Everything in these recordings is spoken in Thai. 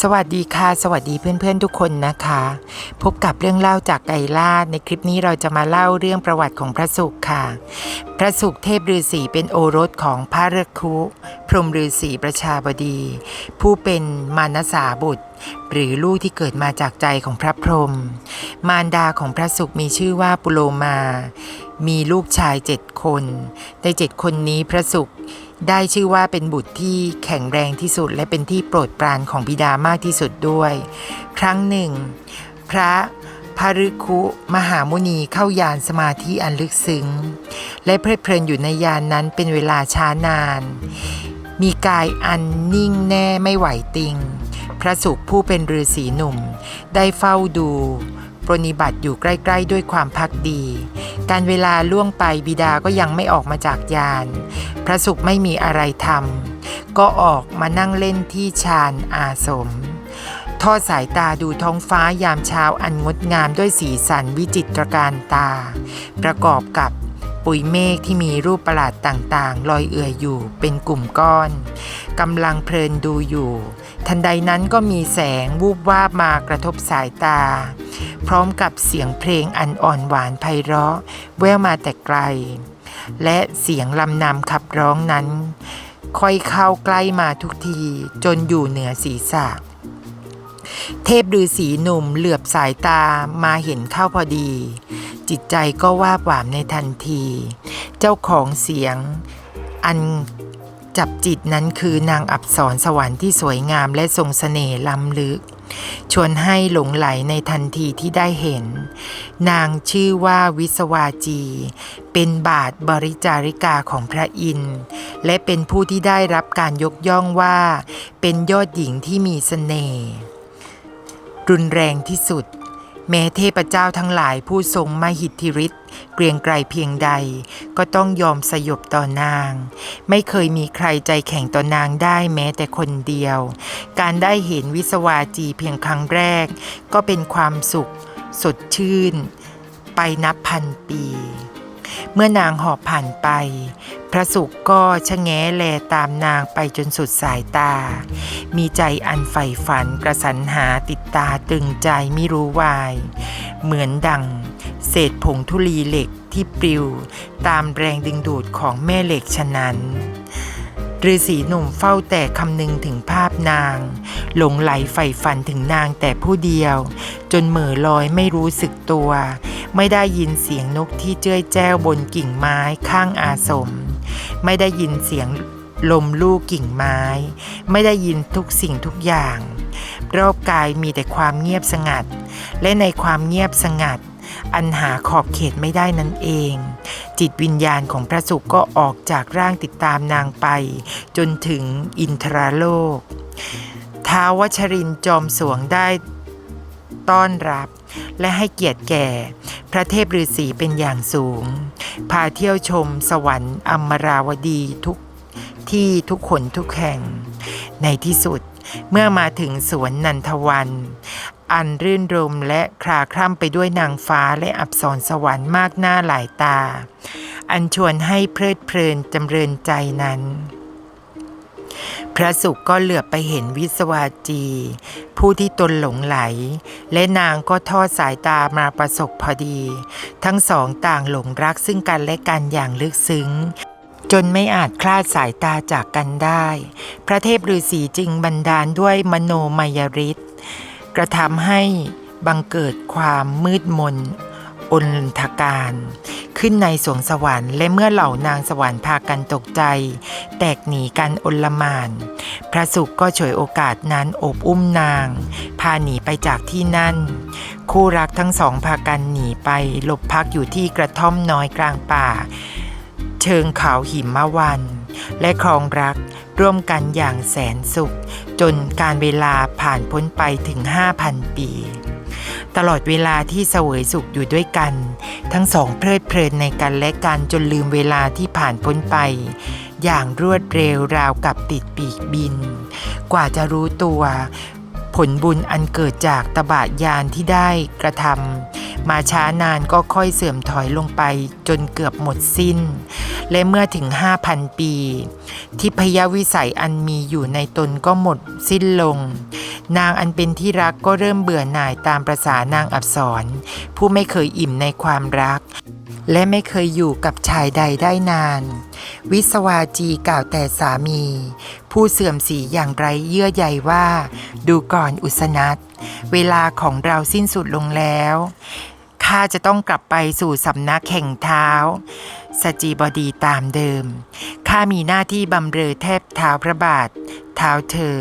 สวัสดีค่ะ สวัสดีเพื่อนๆทุกคนนะคะ พบกับเรื่องเล่าจากไกรลาดในคลิปนี้เราจะมาเล่าเรื่องประวัติของพระสุขค่ะ พระสุขเทพฤาษีเป็นโอรสของพระฤกคุ พรหมฤาษีประชาบดี ผู้เป็นมานสาบุตร หรือลูกที่เกิดมาจากใจของพระพรหมมารดาของพระสุขมีชื่อว่าปุโลมา มีลูกชายเจ็ดคนในเจ็ดคนนี้พระสุข ได้ชื่อว่าเป็นบุตรที่แข็งแรงที่สุด และเป็นที่โปรดปรานของบิดามากที่สุดด้วย ครั้งหนึ่ง พระพารุคุมหามุนีเข้ายานสมาธิอันลึกซึ้ง และเพลิดเพลินอยู่ในยานนั้นเป็นเวลาช้านาน มีกายอันนิ่งแน่ไม่ไหวติง พระสุขผู้เป็นฤาษีหนุ่ม ได้เฝ้าดู ปรนิบัติอยู่ใกล้ ๆ ด้วยความพักดี การเวลาล่วงไปบิดาก็ยังไม่ออกมาจากยาน พระสุขไม่มีอะไรทำก็ออกมานั่งเล่นที่ชานอาสม ทอดสายตาดูท้องฟ้ายามเช้าอันงดงามด้วยสีสันวิจิตรการตา ประกอบกับปุยเมฆที่มีรูปประหลาดต่างๆ ลอยเอื่อยอยู่เป็นกลุ่มก้อนกำลังเพลินดูอยู่ ทันใดนั้นก็มีแสงวูบวาบมากระทบสายตา พร้อมกับเสียงเพลงอันอ่อนหวานไพเราะ แววมาแต่ไกล และเสียงลำนำขับร้องนั้น ค่อยเข้าใกล้มาทุกทีจนอยู่เหนือศีรษะ เทพฤาษีหนุ่มเหลือบสายตามาเห็นเข้าพอดี จิตใจก็วาบหวามในทันที เจ้าของเสียงอัน จับจิตนั้นคือนางอับสรสวรรค์ที่สวยงามและทรงสเสน่ห์ล้ำลึก ชวนให้หลงไหลในทันทีที่ได้เห็น นางชื่อว่าวิสวาจี เป็นบาทบริจาริกาของพระอินทร์ และเป็นผู้ที่ได้รับการยกย่องว่า เป็นยอดหญิงที่มีเสน่ห์รุนแรงที่สุด แม้เทพเจ้าทั้งหลายผู้ทรงมหิทธิฤทธิ์เกรียงไกรเพียงใด ก็ต้องยอมสยบต่อนาง ไม่เคยมีใครใจแข็งต่อนางได้แม้แต่คนเดียว การได้เห็นวิสวาจีเพียงครั้งแรก ก็เป็นความสุข สดชื่น ไปนับพันปี เมื่อนางหอบผ่านไป พระสุขก็ชะแงแลตามนางไปจนสุดสายตา มีใจอันใฝ่ฝันกระสันหาติดตาตึงใจไม่รู้วาย เหมือนดัง เศษผงธุลีเหล็กที่ปลิว ตามแรงดึงดูดของแม่เหล็กฉะนั้นฤาษีหนุ่มเฝ้าแต่คำนึงถึงภาพนาง หลงไหลใฝ่ฝันถึงนางแต่ผู้เดียว จนเหม่อลอยไม่รู้สึกตัว ไม่ได้ยินเสียงนกที่เจ้ยแจ้วบนกิ่งไม้ข้างอาสม ไม่ได้ยินเสียงลมลูกกิ่งไม้ ไม่ได้ยินทุกสิ่งทุกอย่าง รอบกายมีแต่ความเงียบสงัด และในความเงียบสงัด อันหาขอบเขตไม่ได้นั่นเอง จิตวิญญาณของพระสุขก็ออกจากร่างติดตามนางไป จนถึงอินทราโลก ท้าวชรินจอมสวงได้ต้อนรับ และให้เกียรติแก่ พระเทพฤาษีเป็นอย่างสูง พาเที่ยวชมสวรรค์อมราวดีทุกที่ทุกคนทุกแห่ง ในที่สุดเมื่อมาถึงสวนนันทวัน อันรื่นรมและคลาคล่ำไปด้วยนางฟ้าและอับสรสวรรค์มากหน้าหลายตา อันชวนให้เพลิดเพลินจำเริญใจนั้น พระสุขก็เหลือบไปเห็นวิสวาจี ผู้ที่ตนหลงไหล และนางก็ทอดสายตามาประสบพอดี ทั้งสองต่างหลงรักซึ่งกันและกันอย่างลึกซึ้งจนไม่อาจคลาดสายตาจากกันได้ พระเทพฤาษีจึงบันดาลด้วยมโนมยฤทธิ์กระทำให้บังเกิดความมืดมนอนทการ ขึ้นในสวงสวรรค์และเมื่อเหล่านางสวรรค์พากันตกใจ แตกหนีกันอลมาน พระสุขก็ฉวยโอกาสนั้นโอบอุ้มนาง พาหนีไปจากที่นั่น คู่รักทั้งสองพากันหนีไปหลบพักอยู่ที่กระท่อมน้อยกลางป่า เชิงเขาหิมะวัน และครองรักร่วมกันอย่างแสนสุข จนการเวลาผ่านพ้นไปถึง 5,000 ปี ตลอดเวลาที่เสวยสุขอยู่ด้วยกัน ทั้งสองเพลิดเพลินในกันและกันจนลืมเวลาที่ผ่านพ้นไป อย่างรวดเร็วราวกับติดปีกบิน กว่าจะรู้ตัว ผลบุญอันเกิดจากตบะยานที่ได้กระทำมาช้านานก็ค่อยเสื่อมถอยลงไปจนเกือบหมดสิ้น และเมื่อถึง 5,000 ปี ที่พยาวิสัยอันมีอยู่ในตนก็หมดสิ้นลงนางอันเป็นที่รักก็เริ่มเบื่อหน่ายตามประษานางอับสรผู้ไม่เคยอิ่มในความรัก และไม่เคยอยู่กับชายใดได้นาน วิสวาจีกล่าวแต่สามี ผู้เสื่อมสีอย่างไรเยื่อใยว่า ดูก่อนอุสนัตเวลาของเราสิ้นสุดลงแล้วข้าจะต้องกลับไปสู่สำนักแห่งเท้า สจีบดีตามเดิม ข้ามีหน้าที่บำเรอแทบเท้าพระบาท เท้าเธอ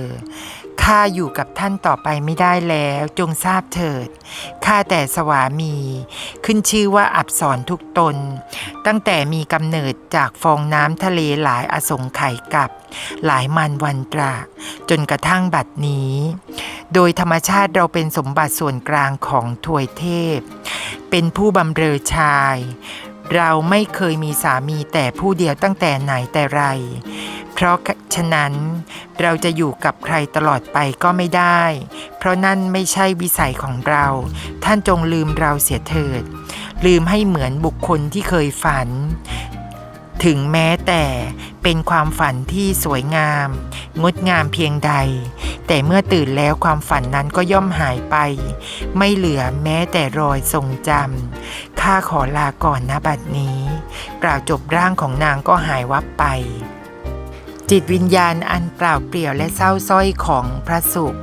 ข้าอยู่กับท่านต่อไปไม่ได้แล้วจงทราบเถิด ข้าแต่สวามี ขึ้นชื่อว่าอับสรทุกตน ตั้งแต่มีกำเนิดจากฟองน้ำทะเลหลายอสงไขยกับ หลายมันวันตราจนกระทั่งบัดนี้ โดยธรรมชาติเราเป็นสมบัติส่วนกลางของถวยเทพ เป็นผู้บำเรอชาย เราไม่เคยมีสามีแต่ผู้เดียวตั้งแต่ไหนแต่ไร เพราะฉะนั้นเราจะอยู่กับใครตลอดไปก็ไม่ได้ เพราะนั่นไม่ใช่วิสัยของเรา ท่านจงลืมเราเสียเถิด ลืมให้เหมือนบุคคลที่เคยฝัน ถึงแม้แต่เป็นความฝันที่สวยงาม งดงามเพียงใด แต่เมื่อตื่นแล้วความฝันนั้นก็ย่อมหายไป ไม่เหลือแม้แต่รอยทรงจำข้าขอลาก่อนนะบัดนี้ กล่าวจบร่างของนางก็หายวับไป จิตวิญญาณอันเปล่าเปลี่ยวและเศร้าส้อยของพระสุข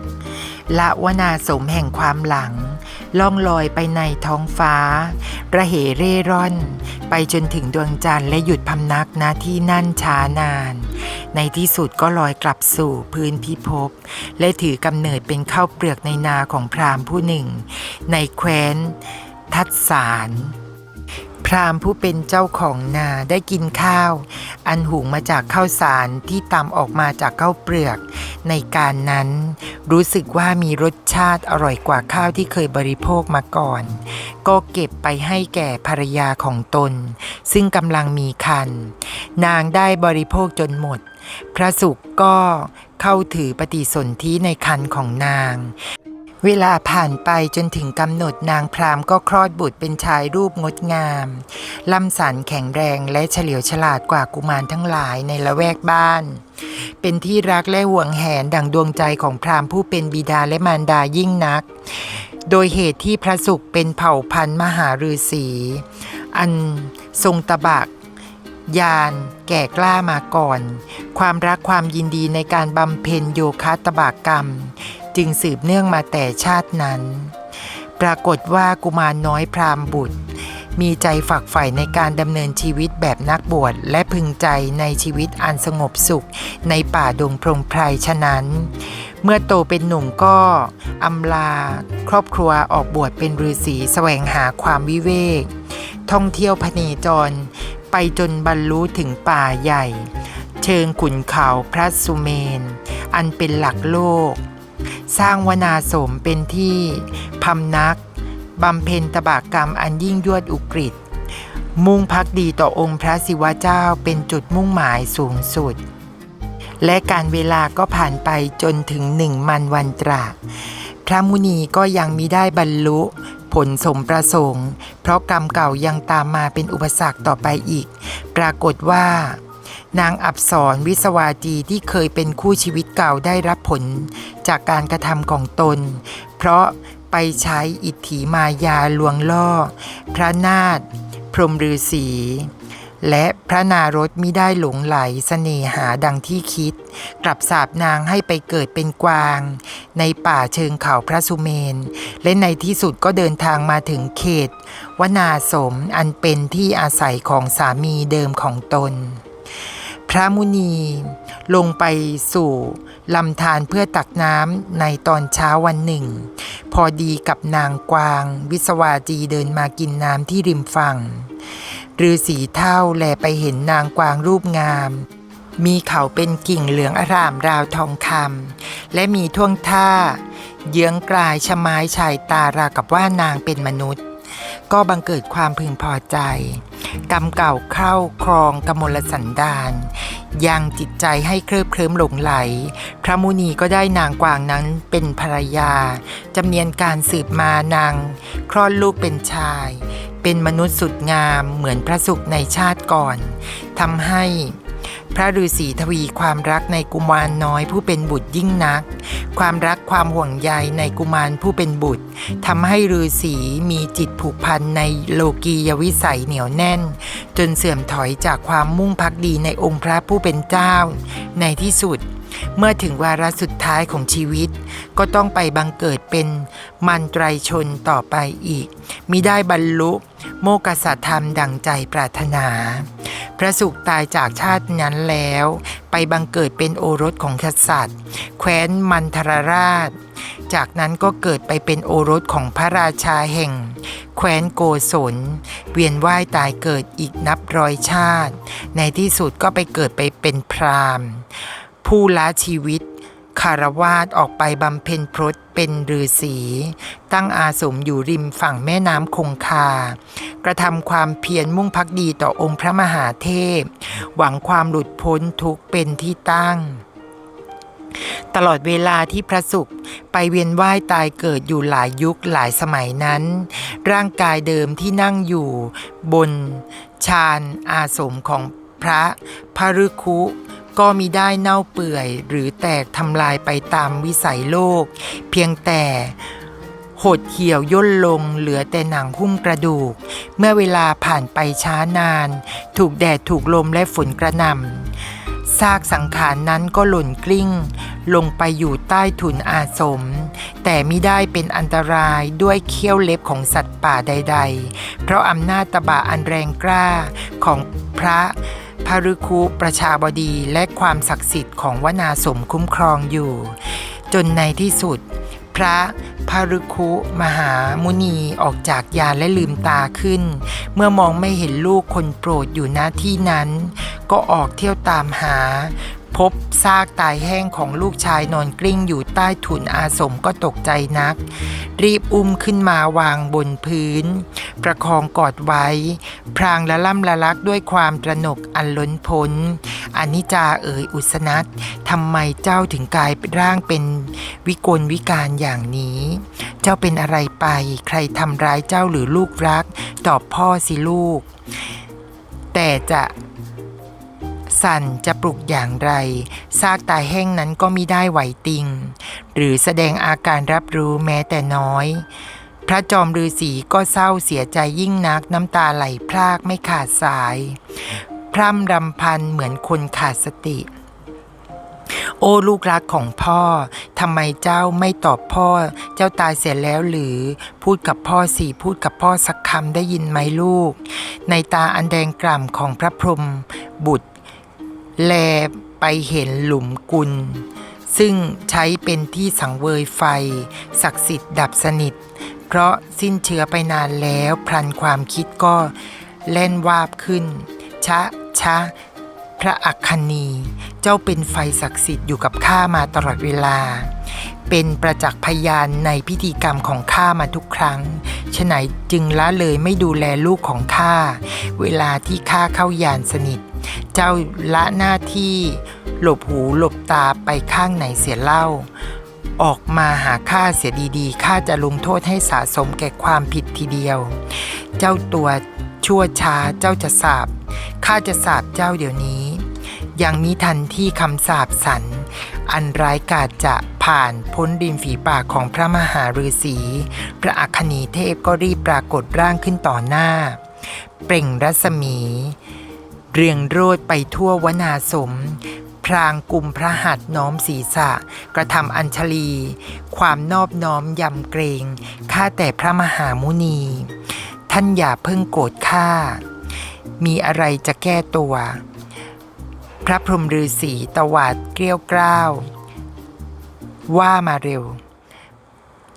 ละวนาสมแห่งความหลัง ล่องลอยไปในท้องฟ้า ระเหเร่ร่อน ไปจนถึงดวงจันทร์และหยุดพำนักณที่นั่นช้านาน ในที่สุดก็ลอยกลับสู่พื้นพิภพ และถือกำเนิดเป็นข้าวเปลือกในนาของพราหมณ์ผู้หนึ่ง ในแคว้นทัดสาร พราหมณ์ผู้เป็นเจ้าของนาได้กินข้าว อันหุงมาจากข้าวสารที่ตำออกมาจากข้าวเปลือก ในการนั้น รู้สึกว่ามีรสชาติอร่อยกว่าข้าวที่เคยบริโภคมาก่อน ก็เก็บไปให้แก่ภรรยาของตน ซึ่งกำลังมีคัน นางได้บริโภคจนหมด พระสุขก็เข้าถือปฏิสนธิในคันของนาง เวลาผ่านไปจนถึงกำหนดนางพรามก็คลอดบุตรเป็นชายรูปงดงาม ลำสันแข็งแรงและเฉลียวฉลาดกว่ากุมารทั้งหลายในละแวกบ้าน เป็นที่รักและห่วงแหนดังดวงใจของพรามผู้เป็นบิดาและมารดายิ่งนัก โดยเหตุที่พระสุขเป็นเผ่าพันธุ์มหาฤาษีอันทรงตะบักยานแก่กล้ามาก่อน ความรักความยินดีในการบำเพ็ญโยคะตบากกรรม จึงสืบเนื่องมาแต่ชาตินั้น ปรากฏว่ากุมารน้อยพรามบุตร มีใจฝักใฝ่ในการดำเนินชีวิตแบบนักบวชและพึงใจในชีวิตอันสงบสุขในป่าดงพรงไพรฉะนั้น เมื่อโตเป็นหนุ่มก็อำลา ครอบครัวออกบวชเป็นฤาษีแสวงหาความวิเวก ท่องเที่ยวพเนจร ไปจนบรรลุถึงป่าใหญ่ เชิงขุนเขาพระสุเมน อันเป็นหลักโลก สร้างวนาสมเป็นที่พำนักบำเพ็ญตบากกรรมอันยิ่งยวดอุกฤษมุ่งพักดีต่อองค์พระศิวะเจ้าเป็นจุดมุ่งหมายสูงสุด และการเวลาก็ผ่านไปจนถึงหนึ่งมันวันตราพระมุนีก็ยังมิได้บรรลุผลสมประสงค์ เพราะกรรมเก่ายังตามมาเป็นอุปสรรคต่อไปอีก ปรากฏว่า นางอับสรวิสวาจีที่เคยเป็นคู่ชีวิตเก่าได้รับผลจากการกระทำของตน เพราะไปใช้อิทธิมายาลวงล่อ พระนาถพรมฤาษีและพระนารถมิได้หลงไหลเสน่หาดังที่คิด กลับสาบนางให้ไปเกิดเป็นกวาง ในป่าเชิงเขาพระสุเมน และในที่สุดก็เดินทางมาถึงเขต วนาสมอันเป็นที่อาศัยของสามีเดิมของตน พระมุนีลงไปสู่ลำธารเพื่อตักน้ำในตอนเช้าวันหนึ่ง พอดีกับนางกวางวิสวาจีเดินมากินน้ำที่ริมฝั่งฤาษีเท่าแลไปเห็นนางกวางรูปงาม มีเขาเป็นกิ่งเหลืองอร่ามราวทองคำและมีท่วงท่า เยื้องกลายชะไม้ชายตาราวกับว่านางเป็นมนุษย์ ก็บังเกิดความพึงพอใจ กรรมเก่าเข้าครองกมลสันดานยังจิตใจให้เคลิบเคลิ้มหลงไหล พระมุนีก็ได้นางกวางนั้นเป็นภรรยา จำเนียนการสืบมานางคลอดลูกเป็นชาย เป็นมนุษย์สุดงามเหมือนพระสุขในชาติก่อนทำให้ พระฤาษีทวีความรักในกุมารน้อยผู้เป็นบุตรยิ่งนัก ความรักความห่วงใยในกุมารผู้เป็นบุตรทำให้ฤาษีมีจิตผูกพันในโลกียวิสัยเหนียวแน่น จนเสื่อมถอยจากความมุ่งพักดีในองค์พระผู้เป็นเจ้า ในที่สุดเมื่อถึงวาระสุดท้ายของชีวิต ก็ต้องไปบังเกิดเป็นมันไตรชนต่อไปอีกมิได้บรรลุโมกษธรรมดังใจปรารถนา พระสุขตายจากชาตินั้นแล้ว ไปบังเกิดเป็นโอรสของกษัตริย์ แคว้นมันทรราช จากนั้นก็เกิดไปเป็นโอรสของพระราชาแห่ง แคว้นโกศล เวียนว่ายตายเกิดอีกนับร้อยชาติ ในที่สุดก็ไปเกิดไปเป็นพราหมณ์ผู้ละชีวิต คารวาสออกไปบำเพ็ญพรตเป็นฤาษีตั้งอาสมอยู่ริมฝั่งแม่น้ำคงคา กระทำความเพียรมุ่งพักดีต่อองค์พระมหาเทพ หวังความหลุดพ้นทุกเป็นที่ตั้งตลอดเวลาที่พระสุขไปเวียนว่ายตายเกิดอยู่หลายยุคหลายสมัยนั้น ร่างกายเดิมที่นั่งอยู่บน ชานอาสมของพระพฤคุ ก็มีได้เน่าเปื่อย หรือแตกทำลายไปตามวิสัยโลก เพียงแต่หดเหี่ยวย่นลงเหลือแต่หนังหุ้มกระดูก เมื่อเวลาผ่านไปช้านาน ถูกแดดถูกลมและฝนกระหน่ำซากสังขารนั้นก็หล่นกลิ้ง ลงไปอยู่ใต้ถุนอาสม แต่ไมิได้เป็นอันตรายด้วยเขี้ยวเล็บของสัตว์ป่าใด ๆ เพราะอำนาจตบะอันแรงกล้าของพระ พารุคุประชาบดีและความศักดิ์สิทธิ์ของวนาสมคุ้มครองอยู่ จนในที่สุด พระพารุคุมหามุนีออกจากยานและลืมตาขึ้น เมื่อมองไม่เห็นลูกคนโปรดอยู่หน้าที่นั้น ก็ออกเที่ยวตามหา พบซากตายแห้งของลูกชายนอนกลิ้งอยู่ใต้ถุนอาสมก็ตกใจนัก รีบอุ้มขึ้นมาวางบนพื้น ประคองกอดไว้ พรางละล่ำละลักด้วยความตระหนกอันล้นพ้นอนิจจาเอ๋ยอุสนัตทำไมเจ้าถึงกลายร่างเป็นวิกลวิการอย่างนี้ เจ้าเป็นอะไรไป ใครทำร้ายเจ้าหรือลูกรัก ตอบพ่อสิลูก แต่จะ สั่นจะปลุกอย่างไร ซากตายแห้งนั้นก็มิได้ไหวติง หรือแสดงอาการรับรู้แม้แต่น้อย พระจอมฤาษีก็เศร้าเสียใจยิ่งนักน้ำตาไหลพรากไม่ขาดสาย พร่ำรำพันเหมือนคนขาดสติโอ้ลูกรักของพ่อ ทำไมเจ้าไม่ตอบพ่อ เจ้าตายเสียแล้วหรือ พูดกับพ่อสิพูดกับพ่อสักคำได้ยินไหมลูก ในตาอันแดงกล่ำของพระพรหมบุตร แลไปเห็นหลุมกุล ซึ่งใช้เป็นที่สังเวยไฟ ศักดิ์สิทธิ์ดับสนิท เพราะสิ้นเชื้อไปนานแล้วพลันความคิดก็เล่นวาบขึ้น ชะ ชะ พระอัคคณี เจ้าเป็นไฟศักดิ์สิทธิ์อยู่กับข้ามาตลอดเวลา เป็นประจักษ์พยานในพิธีกรรมของข้ามาทุกครั้งฉะไหนจึงละเลยไม่ดูแลลูกของข้า เวลาที่ข้าเข้ายานสนิท เจ้าละหน้าที่ หลบหูหลบตาไปข้างไหนเสียเล่า ออกมาหาข้าเสียดีๆข้าจะลงโทษให้สะสมแก่ความผิดทีเดียว เจ้าตัวชั่วช้าเจ้าจะสาบข้าจะสาบเจ้าเดี๋ยวนี้ ยังมิทันที่คำสาบสัน อันร้ายกาจจะ ผ่านพ้นดินฝีปากของพระมหาฤาษี พระอัคคณีเทพก็รีบปรากฏร่างขึ้นต่อหน้า เปล่งรัศมี เรียงโรดไปทั่ววนาสม พรางกลุ่มพระหัตถ์น้อมศีรษะ กระทำอัญชลี ความนอบน้อมยำเกรงข้าแต่พระมหามุนี ท่านอย่าเพิ่งโกรธข้ามีอะไรจะแก้ตัว พระพรหมฤาษีตวาดเกลี้ยวกล้าว ว่ามาเร็ว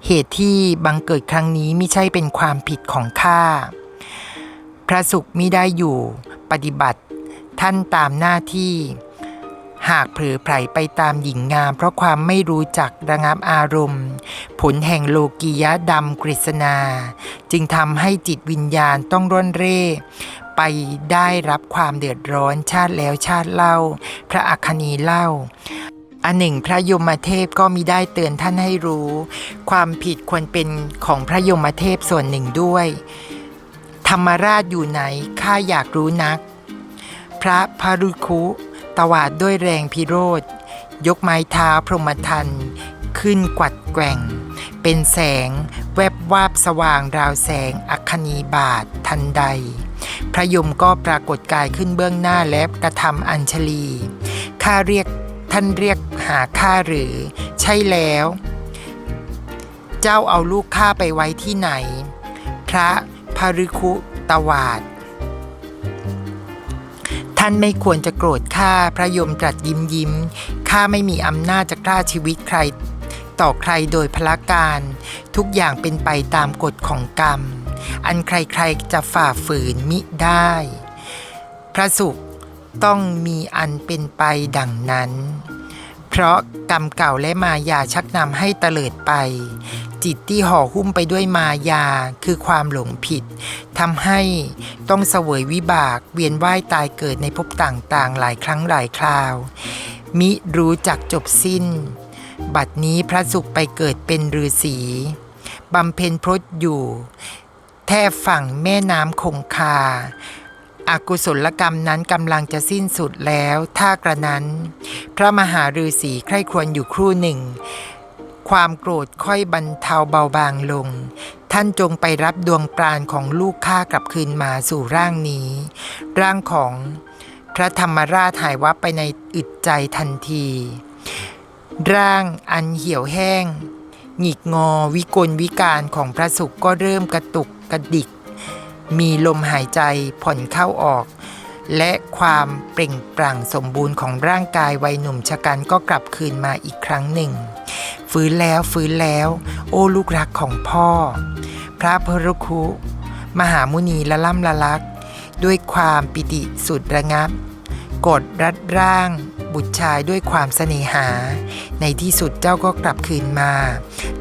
เหตุที่บังเกิดครั้งนี้ไม่ใช่เป็นความผิดของข้า พระสุขมิได้อยู่ปฏิบัติท่านตามหน้าที่ หากเผลอไผลไปตามหญิงงาม เพราะความไม่รู้จักระงับอารมณ์ ผลแห่งโลกียะดำกฤษณา จึงทำให้จิตวิญญาณต้องร่อนเร่ ไปได้รับความเดือดร้อนชาติแล้วชาติเล่า พระอัคคณีเล่า อันหนึ่งพระยมเทพก็มิได้เตือนท่านให้รู้ ความผิดควรเป็นของพระยมเทพส่วนหนึ่งด้วย ธรรมราชอยู่ไหนข้าอยากรู้นัก พระพารุคุตวาดด้วยแรงพิโรธ ยกไม้เท้าพรหมทัน ขึ้นกวัดแกว่ง เป็นแสงแวบวาบสว่างราวแสงอัคนีบาททันใด พระยมก็ปรากฏกายขึ้นเบื้องหน้าและกระทำอัญชลีข้าเรียกท่านเรียก หาข้าหรือ ใช่แล้ว เจ้าเอาลูกข้าไปไว้ที่ไหน พระพฤคุตวาดท่านไม่ควรจะโกรธข้าพระยมตรัสยิ้มยิ้มข้าไม่มีอำนาจจะกล้าชีวิตใคร ต่อใครโดยพละการ ทุกอย่างเป็นไปตามกฎของกรรม อันใครๆจะฝ่าฝืนมิได้ พระสุขต้องมีอันเป็นไปดังนั้น เพราะกรรมเก่าและมายาชักนำให้เตลิดไป จิตที่ห่อหุ้มไปด้วยมายาคือความหลงผิดทำให้ต้องเสวยวิบากเวียนว่ายตายเกิดในภพต่างๆ หลายครั้งหลายคราว มิรู้จักจบสิ้น บัดนี้พระสุขไปเกิดเป็นฤาษีบำเพ็ญพรตอยู่ แทบฝั่งแม่น้ำคงคา อากุศลกรรมนั้นกำลังจะสิ้นสุดแล้ว ถ้ากระนั้น พระมหาฤาษีใคร่ครวญอยู่ครู่หนึ่ง ความโกรธค่อยบรรเทาเบาบางลง ท่านจงไปรับดวงปราณของลูกข้ากลับคืนมาสู่ร่างนี้ ร่างของพระธรรมราชหายวับไปในอึดใจทันที ร่างอันเหี่ยวแห้ง หงิกงอวิกลวิการของพระสุขก็เริ่มกระตุกกระดิก มีลมหายใจผ่อนเข้าออก และความเปล่งปลั่งสมบูรณ์ของร่างกายวัยหนุ่มชะกันก็กลับคืนมาอีกครั้งหนึ่ง ฟื้นแล้วฟื้นแล้ว โอ้ลูกรักของพ่อ พระพรุคุ มหามุนีละล่ำละลัก ด้วยความปิติสุดระงับ กดรัดร่างบุตรชายด้วยความเสน่หา ในที่สุดเจ้าก็กลับคืนมา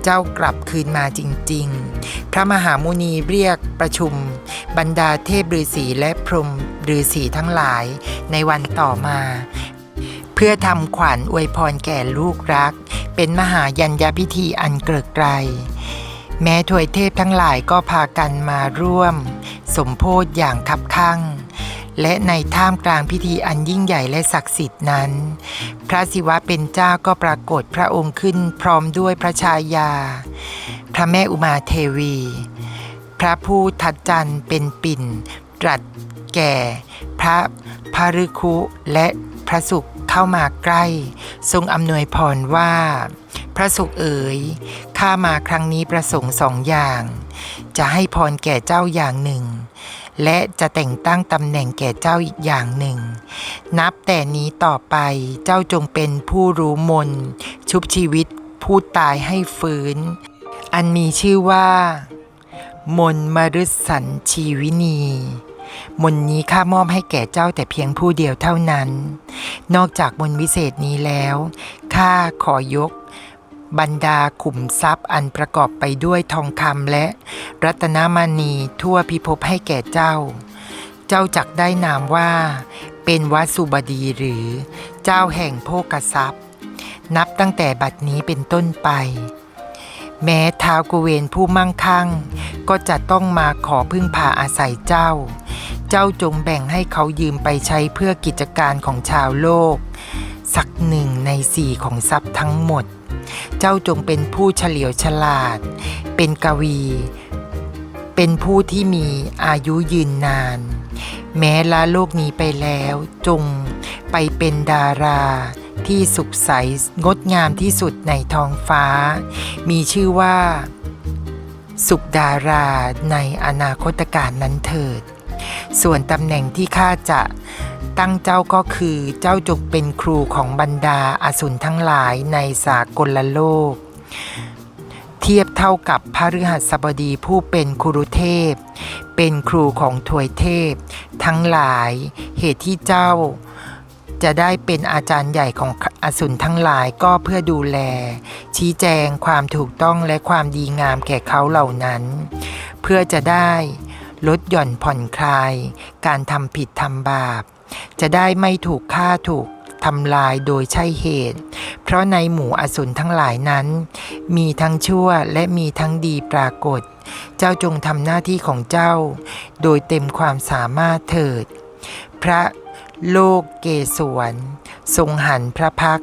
เจ้ากลับคืนมาจริง ๆ พระมหามุนีเรียกประชุม บรรดาเทพฤาษีและพรหมฤาษีทั้งหลายในวันต่อมา เพื่อทำขวัญอวยพรแก่ลูกรัก เป็นมหายัญญาพิธีอันเกริกไกรแม้ถวยเทพทั้งหลายก็พากันมาร่วม สมโพธิอย่างคับคั่งและในท่ามกลางพิธีอันยิ่งใหญ่และศักดิ์สิทธิ์นั้น พระศิวะเป็นเจ้าก็ปรากฏพระองค์ขึ้นพร้อมด้วยพระชายา พระแม่อุมาเทวี พระผู้ทัดจันเป็นปิ่น ตรัสแก่ พระพาฤคุและพระสุขเข้ามาใกล้ ทรงอำนวยพรว่า พระสุขเอ๋ยข้ามาครั้งนี้ประสงค์สองอย่าง จะให้พรแก่เจ้าอย่างหนึ่ง และจะแต่งตั้งตำแหน่งแก่เจ้าอีกอย่างหนึ่ง นับแต่นี้ต่อไปเจ้าจงเป็นผู้รู้มน ชุบชีวิตผู้ตายให้ฟื้น อันมีชื่อว่า มนมฤสันชีวินี มนนี้ข้ามอบให้แก่เจ้าแต่เพียงผู้เดียวเท่านั้น นอกจากมนวิเศษนี้แล้วข้าขอยก บรรดาขุมทรัพย์อันประกอบไปด้วยทองคำและ รัตนมณีทั่วพิภพให้แก่เจ้า เจ้าจักได้นามว่า เป็นวัสุบดีหรือ เจ้าแห่งโภกทรัพย์ นับตั้งแต่บัดนี้เป็นต้นไป แม้ท้าวกุเวนผู้มั่งคั่ง ก็จะต้องมาขอพึ่งพาอาศัยเจ้า เจ้าจงแบ่งให้เขายืมไปใช้เพื่อกิจการของชาวโลก สักหนึ่งในสี่ของทรัพย์ทั้งหมด เจ้าจงเป็นผู้เฉลียวฉลาด เป็นกวี เป็นผู้ที่มีอายุยืนนาน แม้ละโลกนี้ไปแล้วจงไปเป็นดารา ที่สุขใสงดงามที่สุดในท้องฟ้า มีชื่อว่า สุขดาราในอนาคตการนั้นเถิด ส่วนตำแหน่งที่ข้าจะตั้งเจ้าก็คือเจ้าจงเป็นครูของบรรดาอสุรทั้งหลายในสากลโลก เทียบเท่ากับพระฤหัสบดีผู้เป็นครุเทพ เป็นครูของถวยเทพ ทั้งหลายเหตุที่เจ้า จะได้เป็นอาจารย์ใหญ่ของอสุรทั้งหลายก็เพื่อดูแล ชี้แจงความถูกต้องและความดีงามแก่เขาเหล่านั้น เพื่อจะได้ลดหย่อนผ่อนคลาย การทำผิดทำบาป จะได้ไม่ถูกฆ่าถูกทำลายโดยใช่เหตุ เพราะในหมู่อสุรทั้งหลายนั้น มีทั้งชั่วและมีทั้งดีปรากฏ เจ้าจงทำหน้าที่ของเจ้า โดยเต็มความสามารถเถิด พระ ลกเกศวรทรงหันพระพัก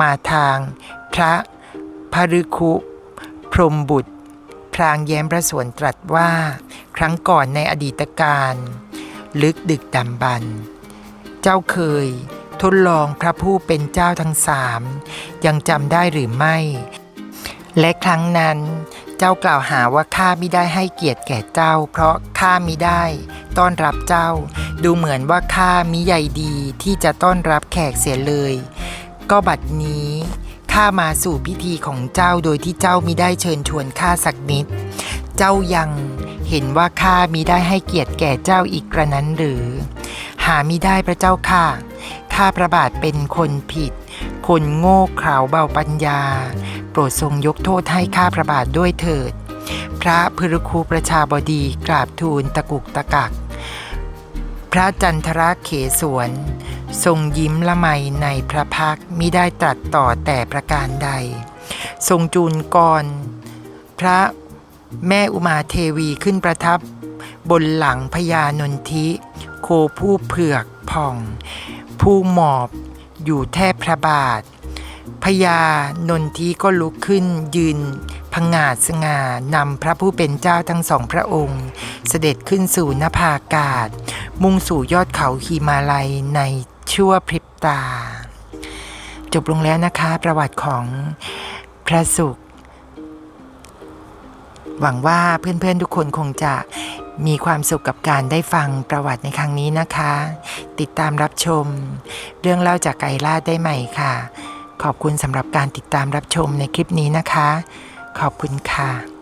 มาทาง พระพฤคุ พรหมบุตร พรางแย้มพระสวนตรัสว่า ครั้งก่อนในอดีตการ ลึกดึกดำบรรเจ้าเคย ทดลองพระผู้เป็นเจ้าทั้งสาม ยังจำได้หรือไม่ และครั้งนั้น เจ้ากล่าวหาว่าข้าไมิได้ให้เกียรติแก่เจ้า เพราะข้ามิได้ ต้อนรับเจ้า ดูเหมือนว่าข้ามิใหญ่ดีที่จะต้อนรับแขกเสียเลย ก็บัดนี้ข้ามาสู่พิธีของเจ้าโดยที่เจ้ามิได้เชิญชวนข้าสักนิด เจ้ายังเห็นว่าข้ามิได้ให้เกียรติแก่เจ้าอีกกระนั้นหรือ หามิได้พระเจ้าค่ะข้าพระบาทเป็นคนผิด คนโง่เขลาเบาปัญญา โปรดทรงยกโทษให้ข้าพระบาทด้วยเถิด พระพฤคูประชาบดีกราบทูลตะกุกตะกัก พระจันทรเขสวนทรงยิ้มละไมในพระพักมิได้ตรัสต่อแต่ประการใด ทรงจูนกร พระแม่อุมาเทวีขึ้นประทับบนหลังพญานนทิ โคผู้เผือกผ่อง ผู้หมอบอยู่แทบพระบาท พญานนทิก็ลุกขึ้นยืนพงาดสง่านำพระผู้เป็นเจ้าทั้งสองพระองค์ เสด็จขึ้นสู่นภาอากาศ มุ่งสู่ยอดเขาฮีมาลัยในชั่วพริบตา จบลงแล้วนะคะประวัติของพระสุข หวังว่าเพื่อนๆทุกคนคงจะมีความสุขกับการได้ฟังประวัติในครั้งนี้นะคะ ติดตามรับชม เรื่องเล่าจากไก่ล่าได้ใหม่ค่ะ ขอบคุณสำหรับการติดตามรับชมในคลิปนี้นะคะ ขอบคุณค่ะ